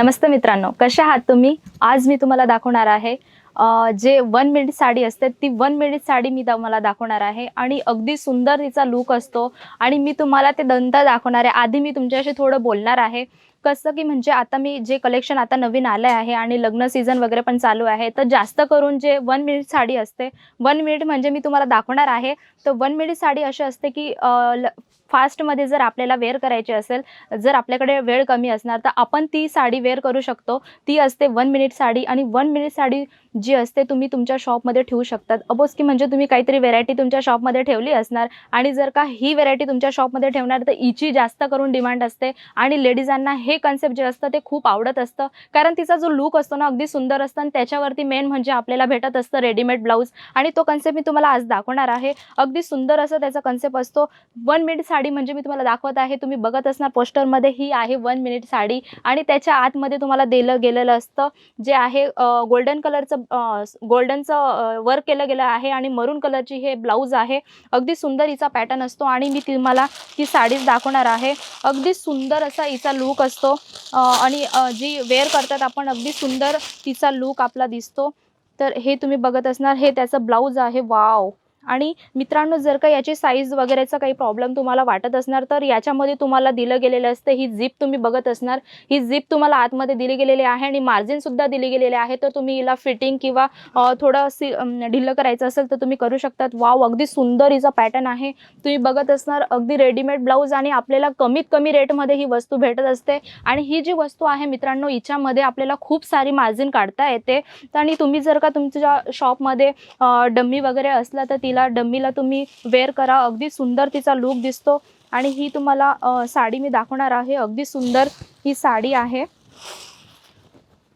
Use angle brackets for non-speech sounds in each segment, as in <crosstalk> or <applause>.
नमस्ते मित्रांनो कशा आहात तुम्ही? आज मी तुम्हाला दाखवणार आहे जे वन मिनिट साडी असते ती वन मिनिट साडी मी तुम्हाला दाखवणार आहे आणि अगदी सुंदर तिचा लुक असतो आणि मी तुम्हाला ते दंत दाखवणार आहे. आधी मी तुमच्याशी थोडं बोलणार आहे कसं की म्हणजे आता मी जे कलेक्शन आता नवीन आलं आहे आणि लग्न सीझन वगैरे पण चालू आहे तर जास्त करून जे वन मिनिट साडी असते वन मिनिट म्हणजे मी तुम्हाला दाखवणार आहे तर वन मिनिट साडी अशी असते की ल- फास्टमध्ये जर आपल्याला वेअर करायची असेल जर आपल्याकडे वेळ कमी असणार तर आपण ती साडी वेअर करू शकतो. ती असते वन मिनिट साडी आणि वन मिनिट साडी जी असते तुम्ही तुमच्या शॉपमध्ये ठेवू शकतात. अपोज की म्हणजे तुम्ही काहीतरी व्हेरायटी तुमच्या शॉपमध्ये ठेवली असणार आणि जर का ही व्हेरायटी तुमच्या शॉपमध्ये ठेवणार तर हिची जास्त करून डिमांड असते आणि लेडीजांना हे कन्सेप्ट जे असतं ते खूप आवडत असतं. कारण तिचा जो लुक असतो ना अगदी सुंदर असतं आणि त्याच्यावरती मेन म्हणजे आपल्याला भेटत असतं रेडीमेड ब्लाऊज आणि तो कन्सेप्ट मी तुम्हाला आज दाखवणार आहे. अगदी सुंदर असं त्याचा कन्सेप्ट असतो. वन मिनिट साडी साडी म्हणजे मी तुम्हाला दाखवत आहे. तुम्ही बघत असणार पोस्टरमध्ये ही आहे वन मिनिट साडी आणि त्याच्या आतमध्ये तुम्हाला दिलं गेलेलं असतं. जे आहे गोल्डन कलरचं गोल्डनचं वर्क केलं गेलं आहे आणि मरून कलरची हे ब्लाऊज आहे. अगदी सुंदर हिचा पॅटर्न असतो आणि मी तुम्हाला ही साडीच दाखवणार आहे. अगदी सुंदर असा हिचा लूक असतो. आणि जी वेअर करतात आपण अगदी सुंदर तिचा लूक आपला दिसतो. तर हे तुम्ही बघत असणार. हे त्याचं ब्लाऊज आहे. वाव! आणि मित्रांनो जर का याची साईज वगैरेचा काही प्रॉब्लेम तुम्हाला वाटत असणार तर याच्यामध्ये तुम्हाला दिलं गेलेलं असतं ही झिप तुम्ही बघत असणार. ही झिप तुम्हाला आतमध्ये दिली गेलेली आहे आणि मार्जिनसुद्धा दिली गेलेली आहे. तर तुम्ही हिला फिटिंग किंवा थोडं सी ढिलं करायचं असेल तर तुम्ही करू शकतात. वाव अगदी सुंदर हिचा पॅटर्न आहे. तुम्ही बघत असणार अगदी रेडीमेड ब्लाऊज आणि आपल्याला कमीत कमी रेटमध्ये ही वस्तू भेटत असते. आणि ही जी वस्तू आहे मित्रांनो हिच्यामध्ये आपल्याला खूप सारी मार्जिन काढता येते. आणि तुम्ही जर का तुमच्या शॉपमध्ये डम्मी वगैरे असला तर तिला डम्मीला तुम्ही वेअर करा. अगदी सुंदर तिचा लूक दिसतो. आणि ही तुम्हाला साडी मी दाखवणार आहे. अगदी सुंदर ही साडी आहे.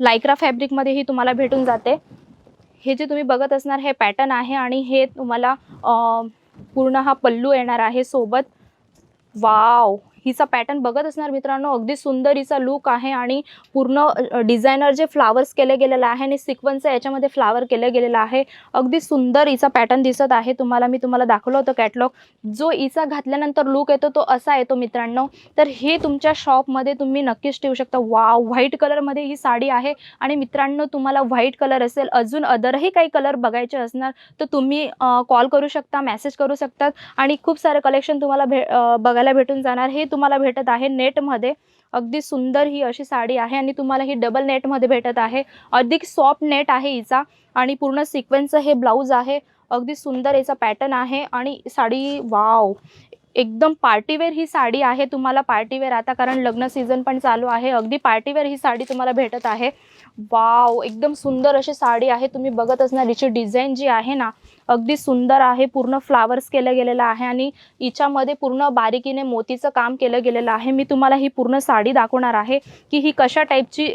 लायक्रा फॅब्रिकमध्ये ही तुम्हाला भेटून जाते. हे जे तुम्ही बघत असणार हे पॅटर्न आहे आणि हे तुम्हाला पूर्ण हा पल्लू येणार आहे सोबत. वाव हिचा पॅटर्न बघत असणार मित्रांनो. अगदी सुंदर हिचा लुक आहे आणि पूर्ण डिझायनर जे फ्लावर्स केले गेलेलं आहे आणि सिक्वन्स याच्यामध्ये फ्लावर केलं गेलेलं आहे. अगदी सुंदर हिचा पॅटर्न दिसत आहे. तुम्हाला मी तुम्हाला दाखवलं होतं कॅटलॉग जो हिचा घातल्यानंतर लुक येतो तो असा येतो मित्रांनो. तर हे तुमच्या शॉपमध्ये तुम्ही नक्कीच ठेवू शकता. वाव व्हाईट कलरमध्ये ही साडी आहे. आणि मित्रांनो तुम्हाला व्हाईट कलर असेल अजून अदरही काही कलर बघायचे असणार तर तुम्ही कॉल करू शकता मेसेज करू शकतात. आणि खूप सारे कलेक्शन तुम्हाला भे बघायला भेटून जाणार. हे तुम्हाला भेटत आहे. नेटमध्ये अगदी सुंदर ही अशी साडी आहे आणि तुम्हाला ही डबल नेटमध्ये भेटत आहे. अधिक सॉफ्ट नेट आहे हिचा आणि पूर्ण सिक्वेन्सचं हे ब्लाऊज आहे. अगदी सुंदर याचा पॅटर्न आहे आणि साडी वाव एकदम पार्टीवेअर ही साडी आहे. तुम्हाला पार्टीवेअर आता कारण लग्न सीझन पण चालू आहे. अगदी पार्टीवेअर ही साडी तुम्हाला भेटत आहे. वाव एकदम सुंदर अशी साडी आहे. तुम्ही बघत असणार हिची डिझाईन जी आहे ना अगदी सुंदर आहे पूर्ण फ्लावर्स केलं गेलेलं आहे आणि हिच्यामध्ये पूर्ण बारीकीने मोतीचं काम केलं गेलेलं आहे. मी तुम्हाला ही पूर्ण साडी दाखवणार आहे की ही कशा टाईपची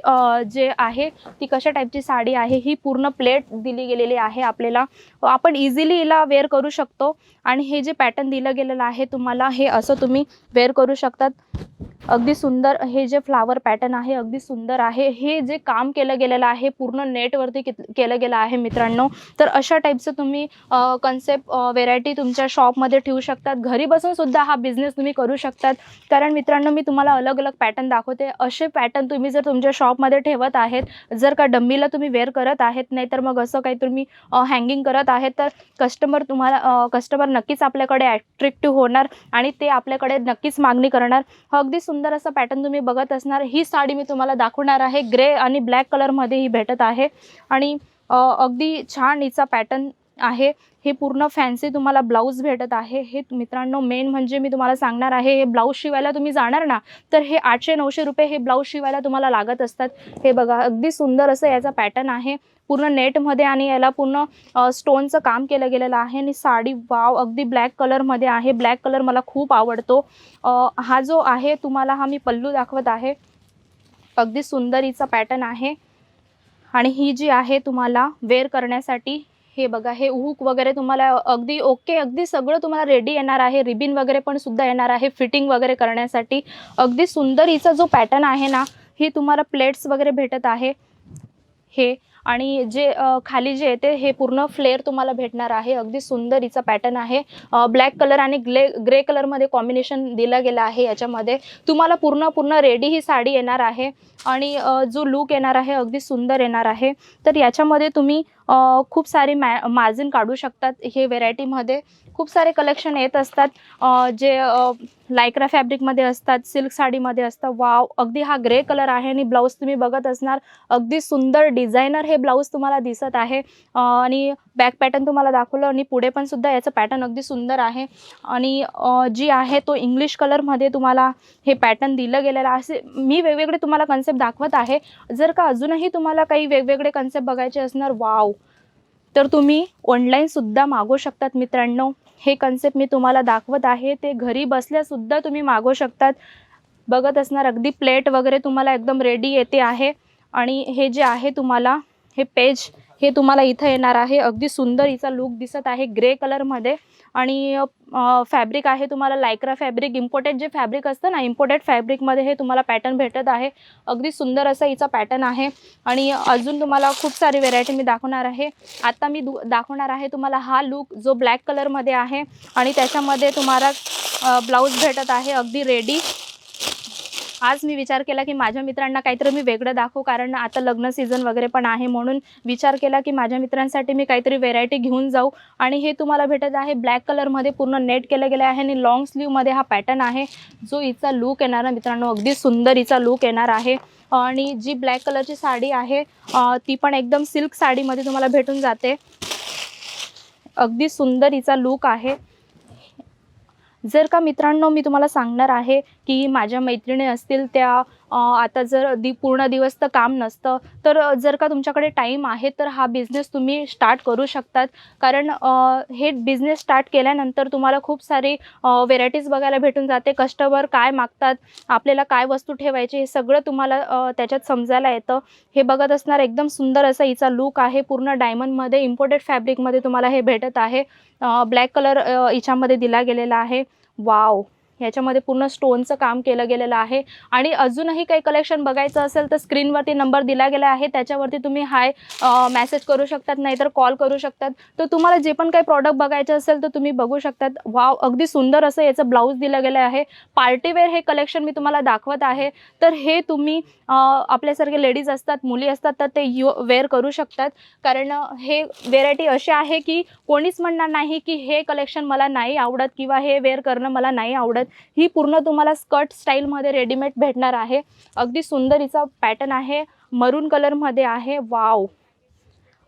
जे आहे ती कशा टाईपची साडी आहे ही पूर्ण प्लेट दिली गेलेली आहे आपल्याला. आपण इझिली हिला वेअर करू शकतो आणि हे जे पॅटर्न दिलं गेलेलं आहे तुम्हाला हे असं तुम्ही वेअर करू शकतात. अगदी सुंदर हे जे फ्लावर पॅटर्न आहे अगदी सुंदर आहे. हे जे काम केलं गेलेलं आहे पूर्ण नेटवरती कित- केलं गेलं आहे मित्रांनो तर अशा टाईपचं तुम्ही कन्सेप्ट व्हेरायटी तुमच्या शॉपमध्ये ठेवू शकतात. घरी बसून सुद्धा हा बिझनेस तुम्ही करू शकतात. कारण मित्रांनो मी तुम्हाला अलग अलग पॅटर्न दाखवते. असे पॅटर्न तुम्ही जर तुमच्या शॉपमध्ये ठेवत आहेत जर का डम्मीला तुम्ही वेअर करत आहेत नाही तर मग असं काही तुम्ही हँगिंग करत आहेत तर कस्टमर तुम्हाला कस्टमर नक्कीच आपल्याकडे ॲट्रॅक्टिव्ह होणार आणि ते आपल्याकडे नक्कीच मागणी करणार. हा अगदी सुंदर असा पॅटर्न तुम्ही बघत असणार. ही साडी मी तुम्हाला दाखवणार आहे. ग्रे आणि ब्लॅक कलरमध्ये ही भेटत आहे. आणि अगदी छान हिचा पॅटर्न आहे. हे पूर्ण फॅन्सी तुम्हाला ब्लाऊज भेटत आहे. हे मित्रांनो मेन म्हणजे मी तुम्हाला सांगणार आहे हे ब्लाऊज शिवायला तुम्ही जाणार ना तर हे आठशे नऊशे रुपये हे ब्लाऊज शिवायला तुम्हाला लागत असतात. हे बघा अगदी सुंदर असं याचा पॅटर्न आहे. पूर्ण नेटमध्ये आणि याला पूर्ण स्टोनचं काम केलं गेलेलं आहे. आणि साडी वाव अगदी ब्लॅक कलरमध्ये आहे. ब्लॅक कलर मला खूप आवडतो. हा जो आहे तुम्हाला हा मी पल्लू दाखवत आहे. अगदी सुंदरीचा पॅटर्न आहे. आणि ही जी आहे तुम्हाला वेअर करण्यासाठी हे बघा हे हुक वगैरे तुम्हाला अगदी ओके अगदी सगळं तुम्हाला रेडी येणार आहे. रिबिन वगैरे पण सुद्धा येणार आहे. फिटिंग वगैरे करण्यासाठी. अगदी सुंदर हिचा जो पॅटर्न आहे ना हे तुम्हाला प्लेट्स वगैरे भेटत आहे. हे आणि जे खाली जे येते हे पूर्ण फ्लेअर तुम्हाला भेटणार आहे. अगदी सुंदर हिचा पॅटर्न आहे ब्लॅक कलर आणि ग्ले ग्रे कलरमध्ये कॉम्बिनेशन दिलं गेलं आहे याच्यामध्ये. तुम्हाला पूर्ण पूर्ण रेडी ही साडी येणार आहे. आणि जो लूक येणार आहे अगदी सुंदर येणार आहे. तर याच्यामध्ये तुम्ही खूप सारे मॅ मार्जिन काढू शकतात हे व्हेरायटीमध्ये. खूप सारे कलेक्शन येत असतात. जे लायक्रा फॅब्रिकमध्ये असतात सिल्क साडीमध्ये असतात. वाव अगदी हा ग्रे कलर आहे आणि ब्लाऊज तुम्ही बघत असणार. अगदी सुंदर डिझायनर हे ब्लाऊज तुम्हाला दिसत आहे. आणि बॅक पॅटर्न तुम्हाला दाखवलं आणि पुढे पण सुद्धा याचं पॅटर्न अगदी सुंदर आहे. आणि जी आहे तो इंग्लिश कलरमध्ये तुम्हाला हे पॅटर्न दिलं गेलेलं असे मी वेगवेगळे तुम्हाला कन्सेप्ट दाखवत आहे. जर का अजूनही तुम्हाला काही वेगवेगळे कन्सेप्ट बघायचे असणार वाव तर तुम्ही ऑनलाईनसुद्धा मागवू शकतात मित्रांनो. हे कन्सेप्ट मी तुम्हाला दाखवत आहे. ते घरी बसल्यासुद्धा तुम्ही मागवू शकतात. बघत असणार अगदी प्लेट वगैरे तुम्हाला एकदम रेडी येते आहे. आणि हे जे आहे तुम्हाला हे पेज हे तुम्हाला इथं येणार आहे. अगदी सुंदर हिचा लुक दिसत आहे ग्रे कलरमध्ये आणि फॅब्रिक आहे तुम्हाला लायक्रा फॅब्रिक इम्पोर्टेड जे फॅब्रिक असतं ना इम्पोर्टेड फॅब्रिकमध्ये हे तुम्हाला पॅटर्न भेटत आहे. अगदी सुंदर असा हिचा पॅटर्न आहे. आणि अजून तुम्हाला खूप सारी व्हेरायटी मी दाखवणार आहे. आत्ता मी दु दाखवणार आहे तुम्हाला हा लुक जो ब्लॅक कलरमध्ये आहे. आणि त्याच्यामध्ये तुम्हाला ब्लाऊज भेटत आहे अगदी रेडी. आज मी विचार केला की माझ्या मित्रांना काहीतरी मी वेगळं दाखवू कारण आता लग्न सीझन वगैरे पण आहे म्हणून विचार केला की माझ्या मित्रांसाठी मी काहीतरी व्हेरायटी घेऊन जाऊ. आणि हे तुम्हाला भेटत आहे ब्लॅक कलरमध्ये पूर्ण नेट केलं गेलं आहे आणि लॉंग स्लीवमध्ये हा पॅटर्न आहे. जो हिचा लूक येणार आहे मित्रांनो अगदी सुंदर हिचा लूक येणार आहे. आणि जी ब्लॅक कलरची साडी आहे ती पण एकदम सिल्क साडीमध्ये तुम्हाला भेटून जाते. अगदी सुंदर हिचा लूक आहे. जर का मित्रांनो मी तुम्हाला सांगणार आहे की माझ्या मैत्रिणी असतील त्या आता जर दि पूर्ण दिवस तर काम नसतं. तर जर का तुमच्याकडे टाईम आहे तर हा बिझनेस तुम्ही स्टार्ट करू शकतात. कारण हे बिझनेस स्टार्ट केल्यानंतर तुम्हाला खूप सारी व्हेरायटीज बघायला भेटून जाते. कस्टमर काय मागतात आपल्याला काय वस्तू ठेवायची हे सगळं तुम्हाला त्याच्यात समजायला येतं. हे बघत असणार एकदम सुंदर असा हिचा लूक आहे. पूर्ण डायमंडमध्ये इम्पोर्टेड फॅब्रिकमध्ये तुम्हाला हे भेटत आहे. ब्लॅक कलर हिच्यामध्ये दिला गेलेला आहे. वाव ह्याच्यामध्ये पूर्ण स्टोनचं काम केलं गेलेलं आहे. आणि अजूनही काही कलेक्शन बघायचं असेल तर स्क्रीनवरती नंबर दिला गेला आहे. त्याच्यावरती तुम्ही हाय मेसेज करू शकतात नाहीतर कॉल करू शकतात. तर तुम्हाला जे पण काही प्रॉडक्ट बघायचे असेल तर तुम्ही बघू शकतात. वाव अगदी सुंदर असं याचं ब्लाऊज दिलं गेलं आहे. पार्टीवेअर हे कलेक्शन मी तुम्हाला दाखवत आहे. तर हे तुम्ही आपल्यासारखे लेडीज असतात मुली असतात तर ते यू वेअर करू शकतात. कारण हे व्हेरायटी अशी आहे की कोणीच म्हणणार नाही की हे कलेक्शन मला नाही आवडत किंवा हे वेअर करणं मला नाही आवडत. ही पूर्ण तुम्हाला स्कर्ट स्टाईलमध्ये रेडीमेड भेटणार आहे. अगदी सुंदर हिचा पॅटर्न आहे. मरून कलरमध्ये आहे. वाव!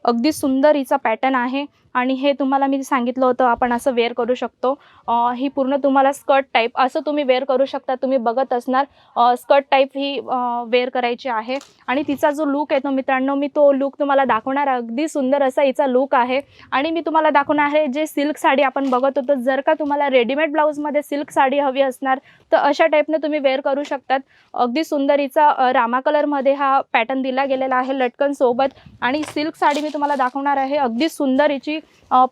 अगदी सुंदर हिचा पॅटर्न आहे. आणि हे तुम्हाला मी सांगितलं होतं आपण असं वेअर करू शकतो. ही पूर्ण तुम्हाला स्कर्ट टाईप असं तुम्ही वेअर करू शकता तुम्ही बघत असणार. स्कर्ट टाईप ही वेअर करायची आहे. आणि तिचा जो लूक आहे तो मित्रांनो मी तो लूक तुम्हाला दाखवणार. अगदी सुंदर असा हिचा लूक आहे. आणि मी तुम्हाला दाखवणार आहे जे सिल्क साडी आपण बघत होतो जर का तुम्हाला रेडीमेड ब्लाऊजमध्ये सिल्क साडी हवी असणार तर अशा टाईपने तुम्ही वेअर करू शकतात. अगदी सुंदर हिचा रामा कलरमध्ये हा पॅटर्न दिला गेलेला आहे लटकन सोबत. आणि सिल्क साडी मी तुम्हाला दाखवणार आहे अगदी सुंदर हिची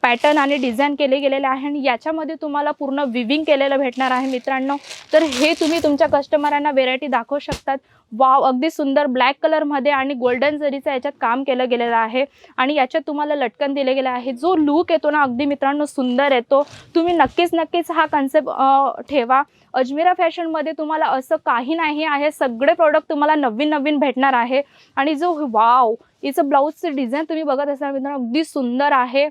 पॅटर्न आणि डिझाईन केले गेलेले आहे आणि याच्यामध्ये तुम्हाला पूर्ण विविंग केलेलं भेटणार आहे मित्रांनो. तर हे तुम्ही तुमच्या कस्टमरांना व्हेरायटी दाखवू शकतात. वाव अगदी सुंदर ब्लॅक कलरमध्ये आणि गोल्डन जरीचं याच्यात काम केलं गेलेलं आहे. आणि याच्यात तुम्हाला लटकन दिले गेलं आहे. जो लूक येतो ना अगदी मित्रांनो सुंदर येतो. तुम्ही नक्कीच नक्कीच हा कन्सेप्ट ठेवा. अजमेरा फॅशनमध्ये तुम्हाला असं काही नाही आहे. सगळे प्रोडक्ट तुम्हाला नवीन नवीन भेटणार आहे. आणि जो वाव हिचं ब्लाऊजचं डिझाईन तुम्ही बघत असाल मित्रांनो अगदी सुंदर आहे.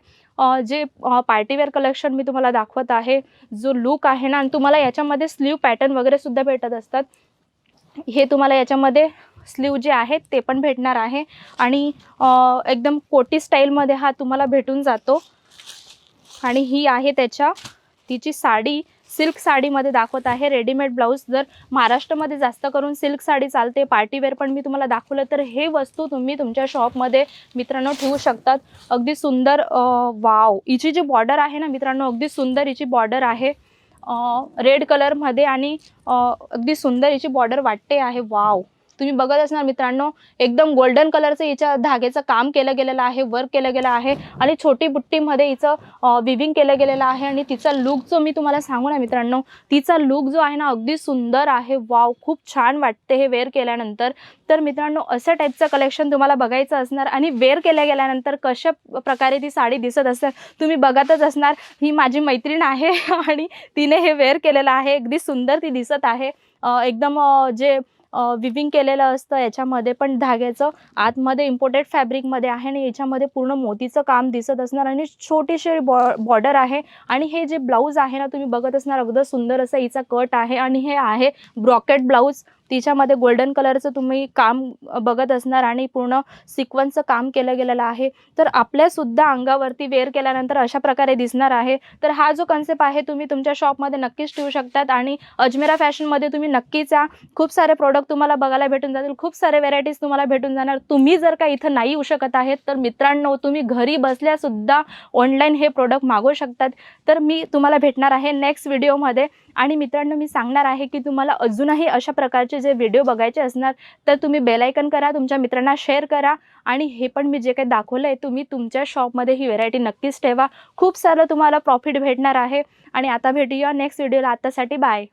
जे पार्टीवेअर कलेक्शन मी तुम्हाला दाखवत आहे. जो लूक आहे ना आणि तुम्हाला याच्यामध्ये स्लीव पॅटर्न वगैरे सुद्धा भेटत असतात. हे तुम्हाला याच्यामध्ये स्लीव जे आहेत ते पण भेटणार आहे. आणि एकदम कोटी स्टाईलमध्ये हा तुम्हाला भेटून जातो. आणि ही आहे त्याच्या तिची साडी सिल्क साडीमध्ये दाखवत आहे. रेडीमेड ब्लाऊज जर महाराष्ट्रामध्ये जास्त करून सिल्क साडी चालते पार्टीवेअर पण मी तुम्हाला दाखवलं तर हे वस्तू तुम्ही तुमच्या शॉपमध्ये मित्रांनो ठेवू शकतात. अगदी सुंदर वाव हिची जी बॉर्डर आहे ना मित्रांनो अगदी सुंदर हिची बॉर्डर आहे. रेड कलरमध्ये आणि अगदी सुंदर याची बॉर्डर वाटते आहे. वाव तुम्ही बघत असणार मित्रांनो एकदम गोल्डन कलरचं हिच्या धाग्याचं काम केलं गेलेलं आहे वर्क केलं गेलं आहे आणि छोटी बुट्टीमध्ये हिचं विविंग केलं गेलेलं आहे आणि तिचा लुक जो मी तुम्हाला सांगू ना मित्रांनो तिचा लुक जो आहे ना अगदी सुंदर आहे. वाव खूप छान वाटते हे वेअर केल्यानंतर. तर मित्रांनो असं टाईपचं कलेक्शन तुम्हाला बघायचं असणार आणि वेअर केल्या गेल्यानंतर कशा प्रकारे ती साडी दिसत असते तुम्ही बघतच असणार. ही माझी मैत्रीण आहे <laughs> आणि तिने हे वेअर केलेलं आहे. अगदी सुंदर ती दिसत आहे. एकदम जे विविंग केलेलं असतं याच्यामध्ये पण धाग्याचं आतमध्ये इम्पोर्टेड फॅब्रिकमध्ये आहे आणि याच्यामध्ये पूर्ण मोतीचं काम दिसत असणार आणि छोटीशी बॉ बॉर्डर आहे आणि हे जे ब्लाऊज आहे ना तुम्ही बघत असणार अगदी सुंदर असं हिचा कट आहे आणि हे आहे ब्रॉकेट ब्लाऊज तिच्यामध्ये गोल्डन कलरचं तुम्ही काम बघत असणार आणि पूर्ण सिक्वन्सचं काम केलं गेलेलं आहे. तर आपल्यासुद्धा अंगावरती वेअर केल्यानंतर अशा प्रकारे दिसणार आहे. तर हा जो कन्सेप्ट आहे तुम्ही तुमच्या शॉपमध्ये नक्कीच ठेवू शकतात आणि अजमेरा फॅशनमध्ये तुम्ही नक्कीच या. खूप सारे प्रोडक्ट तुम्हाला बघायला भेटून जातील. खूप सारे व्हेरायटीज तुम्हाला भेटून जाणार. तुम्ही जर का इथं नाही येऊ शकत आहेत तर मित्रांनो तुम्ही घरी बसल्यासुद्धा ऑनलाईन हे प्रोडक्ट मागवू शकतात. तर मी तुम्हाला भेटणार आहे नेक्स्ट व्हिडिओमध्ये आणि मित्रांनो मी सांगणार आहे की तुम्हाला अजूनही अशा प्रकारचे जे व्हिडिओ बघायचे असणार तर तुम्ही बेलायकन करा तुमच्या मित्रांना शेअर करा आणि हे पण मी जे काही दाखवलं आहे तुम्ही तुमच्या शॉपमध्ये ही व्हेरायटी नक्कीच ठेवा. खूप सारं तुम्हाला प्रॉफिट भेटणार आहे आणि आता भेटूया नेक्स्ट व्हिडिओला. आतासाठी बाय.